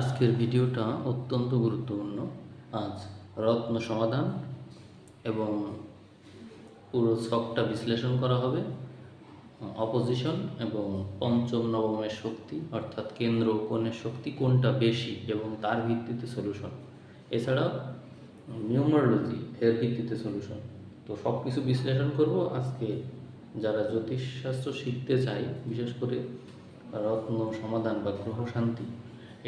আজকের ভিডিওটা অত্যন্ত গুরুত্বপূর্ণ। আজ রত্ন সমাধান এবং পুরো ছকটা বিশ্লেষণ করা হবে। অপোজিশন এবং পঞ্চম নবমের শক্তি, অর্থাৎ কেন্দ্র কোণের শক্তি কোনটা বেশি এবং তার ভিত্তিতে সলিউশন এছাড়াও নিউমারোলজি এর ভিত্তিতে সলিউশন তো সব কিছু বিশ্লেষণ করব। আজকে যারা জ্যোতিষশাস্ত্র শিখতে চায়, বিশেষ করে রত্ন সমাধান বা গ্রহ শান্তি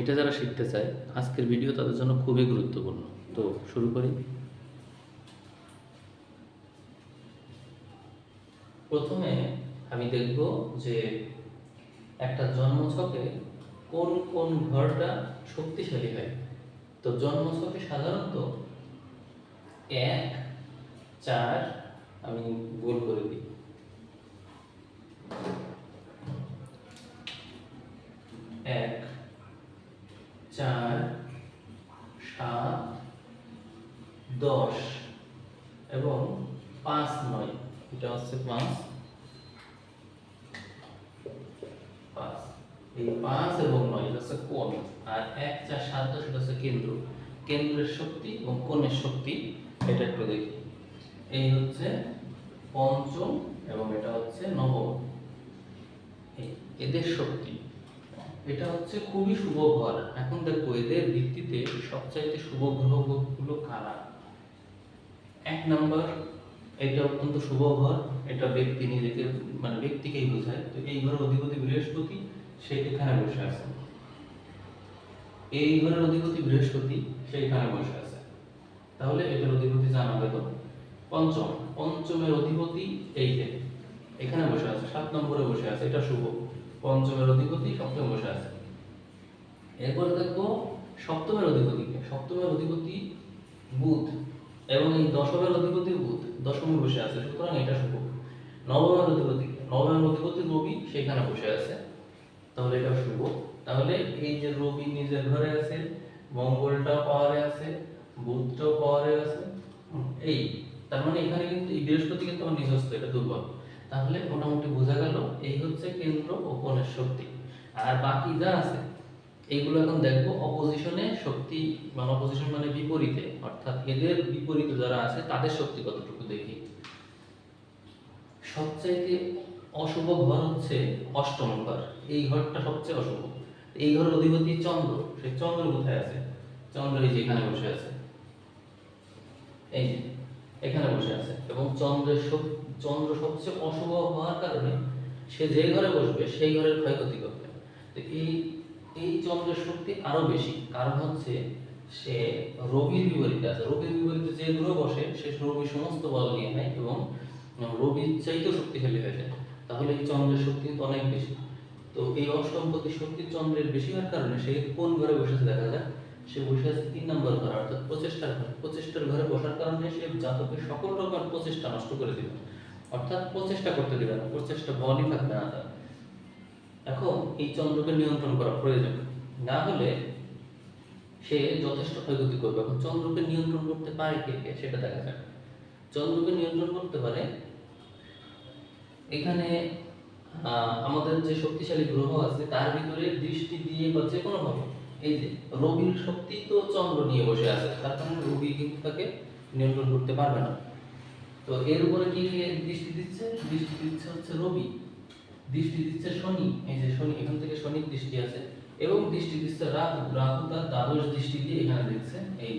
এটা যারা শিখতে চায়, আজকের ভিডিও তাদের জন্য খুবই গুরুত্বপূর্ণ। তো শুরু করি। প্রথমে আমি দেখব যে একটা জন্মছকে কোন কোন ঘরটা শক্তিশালী হয়। তো জন্মছকে সাধারণত এক, চার, আমি গোল করে দিই। এক চার, সাত, দশ এবং পাঁচ নয়। এটা হচ্ছে পাঁচ। পাঁচ। এই পাঁচ এবং নয়, এটা হচ্ছে কোণ। আর এক, চার, সাত, দশ, এটা হচ্ছে কেন্দ্র। কেন্দ্রের শক্তি এবং কোণের শক্তি, এটা একটু দেখি। এই হচ্ছে পঞ্চম এবং এটা হচ্ছে নবম। এদের শক্তি। এটা হচ্ছে খুবই শুভ ঘর। এখন দেখো, এদের ভিত্তিতে সবচাইতে শুভ গ্রহ গ্রহগুলো কারা? এক নম্বর, এটা অত্যন্ত শুভ ঘর। এটা ব্যক্তি নিজেকে মানে ব্যক্তিকেই বোঝায়। তো এই ঘরের অধিপতি বৃহস্পতি, সে এখানে বসে আছে। এই ঘরের অধিপতি বৃহস্পতি, সে এখানে বসে আছে। তাহলে এটার অধিপতি জানা গেল পঞ্চম। পঞ্চমের অধিপতি এই যে, এখানে বসে আছে, সাত নম্বরে বসে আছে। এটা শুভ। পঞ্চমের অধিপতি, সপ্তমে বসে আছে। এরপরে দেখব সপ্তমের অধিপতিকে সপ্তমের অধিপতি বুধ এবং এই দশমের অধিপতি বুধ। দশমে বসে আছে, সুতরাং এটা শুভ নবমের অধিপতি নবমের অধিপতি রবি সেখানে বসে আছে। তাহলে এটা শুভ। তাহলে এই যে রবি নিজের ঘরে আছে মঙ্গলটা পাওয়ারে আছে, বুধটাও পাওয়ারে আছে এই। তার মানে এখানে কিন্তু এই বৃহস্পতি কিন্তু আমার নিজস্ব, এটা দুর্বল। তাহলে মোটামুটি বোঝা গেল এই হচ্ছে কেন্দ্র ও কোণের শক্তি। আর বাকি যা আছে, এইগুলো এখন দেখব অপোজিশনে শক্তি মানে অপোজিশন মানে বিপরীতে, অর্থাৎ এদের বিপরীতে যারা আছে, তাদের শক্তি কতটুকু দেখি? সবচাইতে অশুভ ঘর হচ্ছে অষ্টম ঘর। এই ঘরটা সবচেয়ে অশুভ। এই ঘরের অধিপতি চন্দ্র। সেই চন্দ্র কোথায় আছে? চন্দ্র এই যে এখানে বসে আছে। এই যে। এখানে বসে আছে। এবং চন্দ্রের চন্দ্র সবচেয়ে অশুভ হওয়ার কারণে সে যে ঘরে বসবে, সেই ঘরের ক্ষয়ক্ষতি করবে। তো এই এই চন্দ্রের শক্তি আরও বেশি। কারণ হচ্ছে সে রবির বিপরীতে আছে। রবির বিপরীতে যে গ্রহ বসে, সে রবি সমস্ত বল নিয়ে নেয় এবং রবির চাইতেও শক্তিশালী হয়ে যায়। তাহলে এই চন্দ্রের শক্তি কিন্তু অনেক বেশি। তো এই অষ্টমপতি শক্তি চন্দ্রের বেশি হওয়ার কারণে সে কোন ঘরে বসেছে দেখা যায় সে বসে আছে তিন নম্বর ঘর, অর্থাৎ প্রচেষ্টার ঘর। প্রচেষ্টার ঘরে বসার কারণে সে জাতকের সকল রকম প্রচেষ্টা নষ্ট করে দিবে অর্থাৎ প্রচেষ্টা করতে দিবে না, প্রচেষ্টা বলই থাকবে না তার। এখন এই চন্দ্রকে নিয়ন্ত্রণ করা প্রয়োজন। না হলে সে যথেষ্ট ক্ষয়ক্ষতি করবে। এখন চন্দ্রকে নিয়ন্ত্রণ করতে পারে কে কে, সেটা দেখা যাক। চন্দ্রকে নিয়ন্ত্রণ করতে পারে এখানে আমাদের যে শক্তিশালী গ্রহ আছে, তার ভিতরে দৃষ্টি দিয়ে বা যে কোনো ভাবে এই যে রবির শক্তি তো চন্দ্র নিয়ে বসে আছে, তার কারণে রবি কিন্তু তাকে নিয়ন্ত্রণ করতে পারবে না। তো এর উপরে কি দৃষ্টি দিচ্ছে? দৃষ্টি দিচ্ছে হচ্ছে রবি দৃষ্টি দিচ্ছে শনি। এই যে শনি, এখান থেকে শনির দৃষ্টি আছে এবং দৃষ্টি দিচ্ছে রাহু। রাহু তার দ্বাদশ দৃষ্টি দিয়ে এখানে দিচ্ছে এই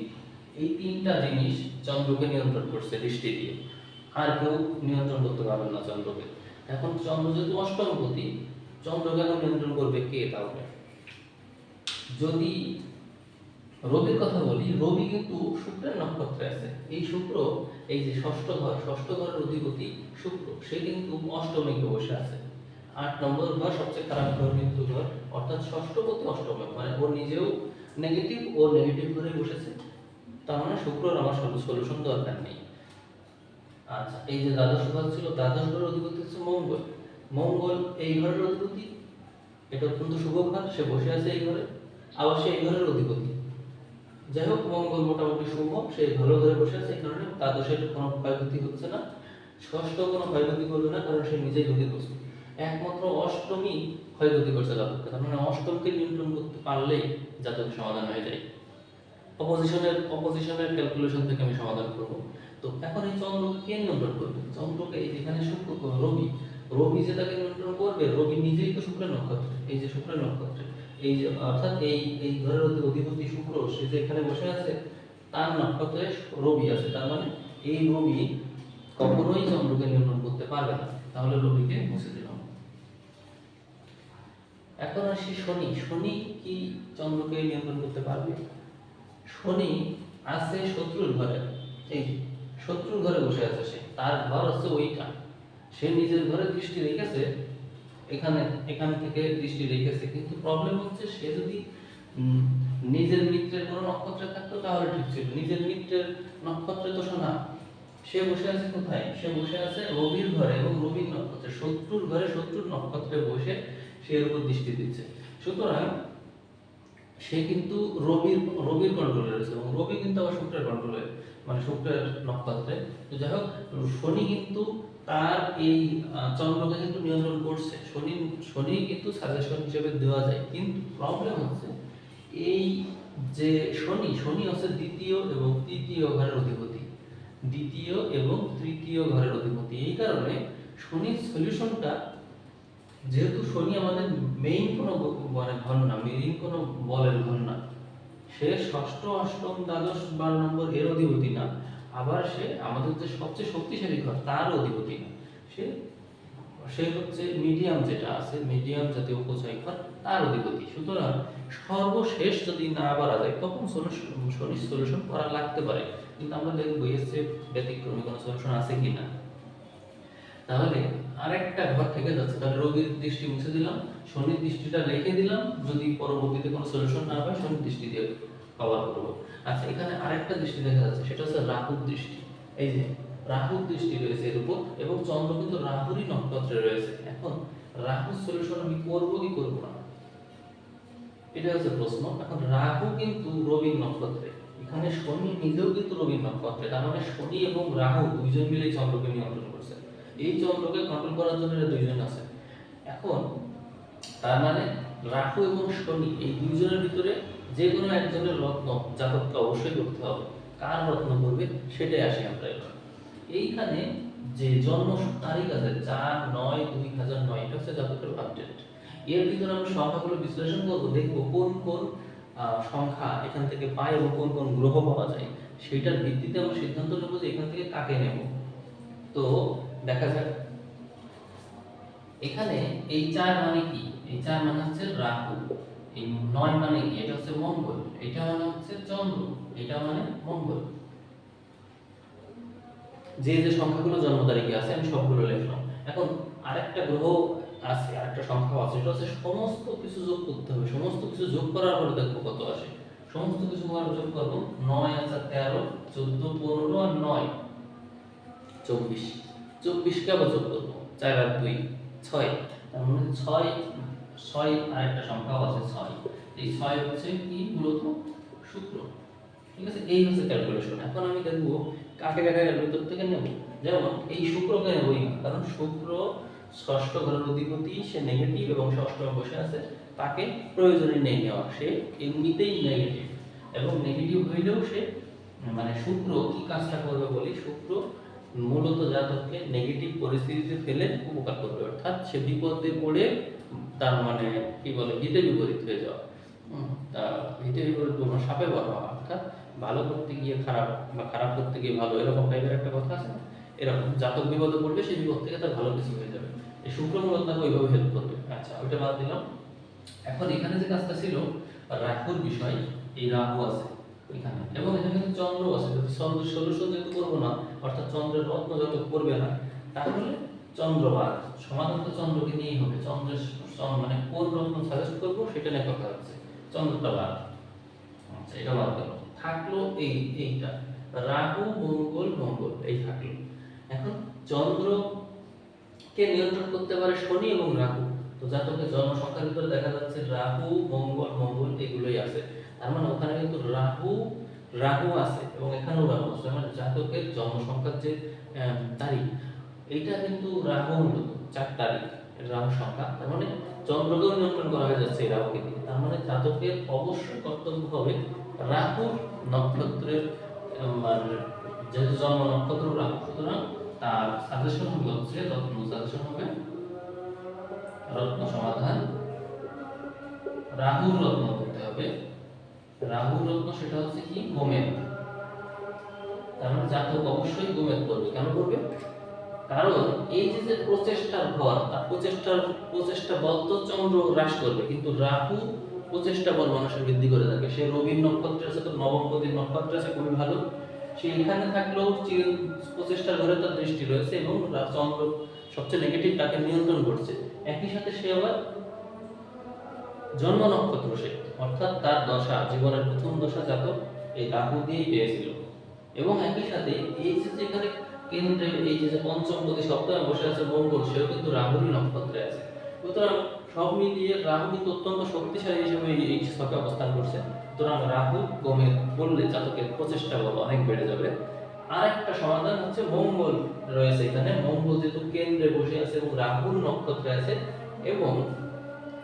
এই তিনটা জিনিস চন্দ্রকে নিয়ন্ত্রণ করছে দৃষ্টি দিয়ে। আর কেউ নিয়ন্ত্রণ করতে পারবে না চন্দ্রকে। এখন চন্দ্র যেহেতু অষ্টমপতি চন্দ্রকে এখন নিয়ন্ত্রণ করবে কে তাহলে? যদি রবির কথা বলি, রবি কিন্তু শুক্রের নক্ষত্রে আছে। এই শুক্র, এই যে ষষ্ঠ ঘর, ষষ্ঠ ঘরের অধিপতি শুক্র, সে কিন্তু অষ্টমে বসে আছে। আট নম্বর ঘর, সবচেয়ে খারাপ ঘর মৃত্যু ঘর। অর্থাৎ ষষ্ঠপতি অষ্টমে মানে ও নিজেও নেগেটিভ ও নেগেটিভ ঘরে বসেছে। তার মানে শুক্রর আমার সলিউশন দরকার নেই। আচ্ছা এই যে দ্বাদশ ঘর ছিল, দ্বাদশ ঘরের অধিপতি হচ্ছে মঙ্গল। মঙ্গল এই ঘরের অধিপতি? এটা অত্যন্ত শুভ ঘর, সে বসে আছে এই ঘরে। আবার সে এই ঘরের অধিপতি। যাই হোক, মঙ্গল মোটামুটি শুভ, সে ভালো ঘরে বসে আছে এই কারণে দ্বাদশের কোনো ক্ষয়ক্ষতি হচ্ছে না। ষষ্ঠ কোনো ক্ষয়ক্ষতি করবে না, কারণ সে নিজেই ক্ষতিগ্রস্ত একমাত্র অষ্টমী ক্ষয়ক্ষতি করছে জাতককে তার মানে অষ্টমকে নিয়ন্ত্রণ করতে পারলেই জাতক সমাধান হয়ে যায়। অপোজিশনের অপোজিশনের ক্যালকুলেশন থেকে আমি সমাধান করব। তো এখন এই চন্দ্রকে কে নিয়ন্ত্রণ করবে? চন্দ্রকে এই যেখানে শুক্র, রবি রবি যে তাকে নিয়ন্ত্রণ করবে, রবি নিজেই তো শুক্রের নক্ষত্র, এই যে শুক্রের নক্ষত্র, এই যে, অর্থাৎ এই এই ঘরের অধিপতি শুক্র, সে যে এখানে বসে আছে, তার নক্ষত্রে রবি আছে, তার মানে এই রবি কখনোই চন্দ্রকে নিয়ন্ত্রণ করতে পারবে না, তাহলে রবিকে মুছে দিলাম এখন আসি শনি শনি কি চন্দ্রকে নিয়ন্ত্রণ করতে পারবে? শনি আছে শত্রুর ঘরে, এই শত্রুর ঘরে বসে আছে সে, তার ঘর হচ্ছে ওইটা সে নিজের ঘরে দৃষ্টি রেখেছে, এখানে, এখান থেকে দৃষ্টি রেখেছে। কিন্তু প্রবলেম হচ্ছে সে যদি নিজের মিত্রের কোনো নক্ষত্রে থাকতো, তাহলে ঠিক ছিল। নিজের মিত্রের নক্ষত্রে তো শোনা সে বসে আছে কোথায়? সে বসে আছে রবির ঘরে এবং রবির নক্ষত্রে। শত্রুর ঘরে শত্রুর নক্ষত্রে বসে সে এর উপর দৃষ্টি দিচ্ছে। সুতরাং সে কিন্তু রবির রবির কন্ট্রোলে রয়েছে এবং রবি কিন্তু আবার শুক্রের কন্ট্রোলে মানে শুক্রের নক্ষত্রে। তো যাই হোক, শনি কিন্তু তার এই চন্দ্রকে কিন্তু নিয়ন্ত্রণ করছে। শনি শনি কিন্তু সাজেশন হিসেবে দেওয়া যায়। কিন্তু প্রবলেম হচ্ছে এই যে শনি শনি হচ্ছে দ্বিতীয় এবং তৃতীয় ঘরের অধিপতি। দ্বিতীয় এবং তৃতীয় ঘরের অধিপতি। এই কারণে শনির সলিউশনটা যেহেতু শনি আমাদের মেইন কোনো মানে ঘর না মেইন কোনো বলের ঘর না, সে ষষ্ঠ, অষ্টম, দ্বাদশ, বারো নম্বর এর অধিপতি না। আবার সে আমাদের যে সবচেয়ে শক্তিশালী ঘর তার অধিপতি না। সে সে হচ্ছে মিডিয়াম যেটা আছে মিডিয়াম জাতীয় উপচয় ঘর, তার অধিপতি। সুতরাং সর্বশেষ যদি না পারা যায়, তখন শনি সলিউশন করা লাগতে পারে। কিন্তু আমরা দেখব এসছে ব্যতিক্রমী কোনো সলিউশন আছে কিনা। তাহলে আরেকটা ঘর থেকে যাচ্ছে, তাহলে রোগীর দৃষ্টি মুছে দিলাম, শনির দৃষ্টিটা রেখে দিলাম, যদি পরবর্তীতে কোনো সলিউশন না পাই শনির দৃষ্টি দিয়ে কভার করব। আচ্ছা এখানে আরেকটা দৃষ্টি দেখা যাচ্ছে, সেটা হচ্ছে রাহুর দৃষ্টি। এই যে, রাহুর দৃষ্টি রয়েছে এর উপর এবং চন্দ্র কিন্তু রাহুরই নক্ষত্রে রয়েছে। এখন, রাহুর সলিউশন আমি করব কি করব না? এটা হচ্ছে প্রশ্ন। এখন, রাহু কিন্তু রবির নক্ষত্রে। এখানে শনি নিজেও কিন্তু রবির নক্ষত্রে। তার মানে শনি এবং রাহু দুইজন মিলে চন্দ্রকে নিয়ন্ত্রণ করছে। এই চন্দ্রকে কন্ট্রোল করার জন্য এরা দুইজন আছে। এখন, তার মানে রাহু এবং শনি এই দুইজনের ভিতরে যে কোনো একজনের রত্ন জাতককে অবশ্যই করতে হবে। কার রত্ন করবে সেটাই আসি আমরা এবার। এইখানে যে জন্ম তারিখ আছে চার নয় দুই হাজার নয়, এটা হচ্ছে জাতকের আপডেট এর ভিতরে আমরা সংখ্যাগুলো বিশ্লেষণ করব, দেখব কোন কোন সংখ্যা এখান থেকে পাই এবং কোন কোন গ্রহ পাওয়া যায়। সেটার ভিত্তিতে আমরা সিদ্ধান্ত নেব যে এখান থেকে কাকে নেব। তো দেখা যাক। এখানে এই চার মানে কি? এই চার মানে হচ্ছে রাহু। এই নয় মানে কি? এটা হচ্ছে মঙ্গল, এটা মানে হচ্ছে চন্দ্র, এটা মানে মঙ্গল। যে যে সংখ্যাগুলো জন্ম তারিখে আছে, আমি সবগুলো লিখলাম। এখন আরেকটা গ্রহ আছে, আরেকটা সংখ্যা আছে, সেটা হচ্ছে সমস্ত কিছু যোগ করতে হবে। সমস্ত কিছু যোগ করার পরে দেখব কত আসে। সমস্ত কিছু করার যোগ করব, নয় আছে তেরো, চোদ্দ, পনেরো আর নয়। চব্বিশ। চব্বিশকে আবার যোগ করব, চার আর দুই, ছয়। তার মানে ছয় ছয় আরেকটা সংখ্যাও আছে ছয়। এই ছয় হচ্ছে কি? মূলত শুক্র। ঠিক আছে? এই হচ্ছে ক্যালকুলেশন এখন আমি দেখব কাকে কাকে ভিতর থেকে নেব। যেমন এই শুক্রকে নেবই না, কারণ শুক্র ষষ্ঠ ঘরের অধিপতি, সে নেগেটিভ এবং ষষ্ঠমে বসে আছে, তাকে প্রয়োজনে নেই নেওয়া। সে এমনিতেই নেগেটিভ এবং নেগেটিভ হইলেও সে মানে শুক্র কি কাজটা করবে বলি? শুক্র মূলত জাতককে নেগেটিভ পরিস্থিতিতে ফেলে উপকার করবে। অর্থাৎ সে বিপদে পড়ে তার মানে কি বলে হিতে বিপরীত হয়ে যাওয়া। তা হিতে বিপরীত কোনো সাপে বড় হওয়া অর্থাৎ ভালো করতে গিয়ে খারাপ বা খারাপ করতে গিয়ে ভালো এরকম টাইপের একটা কথা আছে না? এরকম জাতক বিপদে পড়বে সেই বিপদ থেকে তার ভালো কিছু হয়ে যাবে। এই শুক্র মূলত তাকে ওইভাবে হেল্প করবে। আচ্ছা ওইটা বাদ দিলাম। এখন এখানে যে কাজটা ছিল রাহুর বিষয় এই রাহু আছে এখানে। এবং এখানে কিন্তু চন্দ্র আছে। যদি চন্দ্র সলিউশন যেহেতু করব না অর্থাৎ চন্দ্রের রত্ন যত করবে না তাহলে চন্দ্রবাদ সমাধান তো চন্দ্রকে নিয়েই হবে। চন্দ্রের চন্দ্র- মানে কোন রত্ন সাজেস্ট করব সেটা নিয়ে কথা হচ্ছে চন্দ্রটা বাদ। আচ্ছা এটা বাদ গেল। থাকল এই, এইটা। রাহু, মঙ্গল মঙ্গল, এই থাকল। এখন চন্দ্র কে নিয়ন্ত্রণ করতে পারে শনি এবং রাহু? তো জাতকের জন্মসংখ্যার ভিতরে দেখা যাচ্ছে রাহু, মঙ্গল মঙ্গল এগুলোই আছে। তার মানে ওখানে কিন্তু রাহু রাহু আছে এবং এখানেও রাহু আছে। মানে জাতকের জন্মসংখ্যার যে তারিখ এইটা কিন্তু রাহু মূলত চার তারিখ রাহু সংখ্যা। তার মানে চন্দ্রকেও নিয়ন্ত্রণ করা হয়ে যাচ্ছে এই রাহুকে দিয়ে তার মানে জাতকের অবশ্যই কর্তব্য হবে রাহুর নক্ষত্রের যেহেতু জন্ম নক্ষত্র রাহু, সুতরাং তার সাজেশন হবে হচ্ছে রত্ন সাজেশন হবে রত্ন সমাধান। রাহুর রত্ন করতে হবে। রাহুর রত্ন সেটা হচ্ছে কি? গোমেদ তার মানে জাতক অবশ্যই গোমেদ করবে। কেন করবে? কারণ এই যে প্রচেষ্টার ভর তার প্রচেষ্টার, প্রচেষ্টা বল তো চন্দ্র হ্রাস করবে, কিন্তু রাহু প্রচেষ্টা বল মানুষের বৃদ্ধি করে থাকে। সে রবির নক্ষত্র আছে তো নক্ষত্র আছে খুবই ভালো। সে এখানে থাকলেও প্রচেষ্টার ঘরে তার দৃষ্টি রয়েছে এবং চন্দ্র সবচেয়ে নেগেটিভ তাকে নিয়ন্ত্রণ করছে। একই সাথে সে আবার জন্ম নক্ষত্র সে, অর্থাৎ তার দশা, জীবনের প্রথম দশা জাতক এই রাহু দিয়েই পেয়েছিল। এবং একই সাথে এই যে যেখানে কেন্দ্রে এই যে পঞ্চম প্রতি সপ্তাহে বসে আছে মঙ্গল, সেও কিন্তু রাহুরই নক্ষত্রে আছে। সুতরাং সব মিলিয়ে রাহু কিন্তু অত্যন্ত শক্তিশালী হিসেবে এই- ছকে অবস্থান করছে। সুতরাং রাহু গমে বললে জাতকের প্রচেষ্টা বল অনেক বেড়ে যাবে। আরেকটা সমাধান হচ্ছে মঙ্গল রয়েছে এখানে। মঙ্গল যেহেতু কেন্দ্রে বসে আছে এবং রাহুর নক্ষত্রে আছে এবং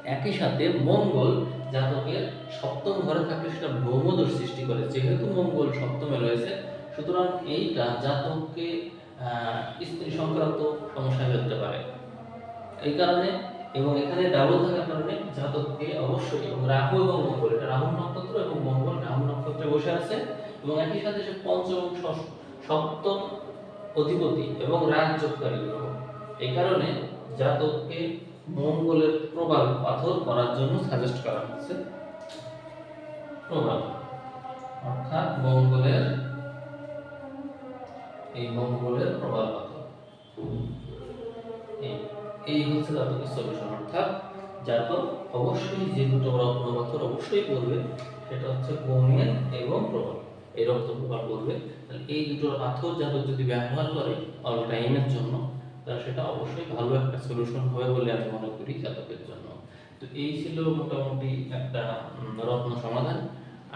একই সাথে মঙ্গল জাতকের সপ্তম ঘরে থাকলে সেটা ভ্রমদোষ সৃষ্টি করে। যেহেতু মঙ্গল সপ্তমে রয়েছে সুতরাং এইটা জাতককে স্ত্রী সংক্রান্ত সমস্যা হতে পারে। এই কারণে এবং এখানে ডাবল থাকার কারণে জাতককে অবশ্যই এবং রাহু এবং মঙ্গল, এটা রাহু নক্ষত্র এবং মঙ্গল রাহু নক্ষত্রে বসে আছে এবং একই সাথে সে পঞ্চম সপ্তম অধিপতি এবং রাজযোগকারী গ্রহ। এই কারণে জাতককে মঙ্গলের প্রভাব পাথর করার জন্য সাজেস্ট করা হচ্ছে। প্রভাব অর্থাৎ মঙ্গলের এই মঙ্গলের প্রভাব পাথর এই হচ্ছে জাতকের সলিউশন অর্থাৎ যার জাতক অবশ্যই যে দুটো রত্ন পাথর অবশ্যই পড়বে, সেটা হচ্ছে গৌমেদ এবং প্রভাব এই রক্ত প্রভাব পড়বে, তাহলে এই দুটো পাথর জাতক যদি ব্যবহার করে অল টাইমের জন্য, তাহলে সেটা অবশ্যই ভালো একটা সলিউশন হবে বলে আমি মনে করি জাতকের জন্য। তো এই ছিল মোটামুটি একটা রত্ন সমাধান।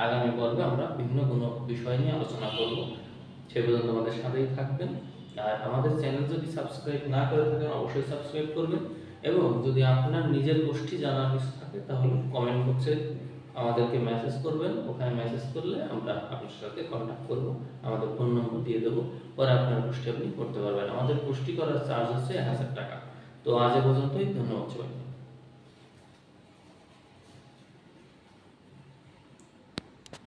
আগামী পর্বে আমরা বিভিন্ন কোনো বিষয় নিয়ে আলোচনা করব। সে পর্যন্ত আমাদের সাথেই থাকবেন। আর আমাদের চ্যানেল যদি সাবস্ক্রাইব না করে থাকেন, অবশ্যই সাবস্ক্রাইব করবেন এবং যদি আপনার নিজের গোষ্ঠী জানার কিছু থাকে, তাহলে কমেন্ট বক্সে আমাদেরকে মেসেজ করবেন। ওখানে মেসেজ করলে আমরা আপনার সাথে কন্ট্যাক্ট করব, আমাদের ফোন নম্বর দিয়ে দেবো। পরে আপনার গোষ্ঠী আপনি করতে পারবেন। আমাদের গোষ্ঠী করার চার্জ হচ্ছে এক হাজার টাকা। তো আজ এ পর্যন্তই। ধন্যবাদ সবাই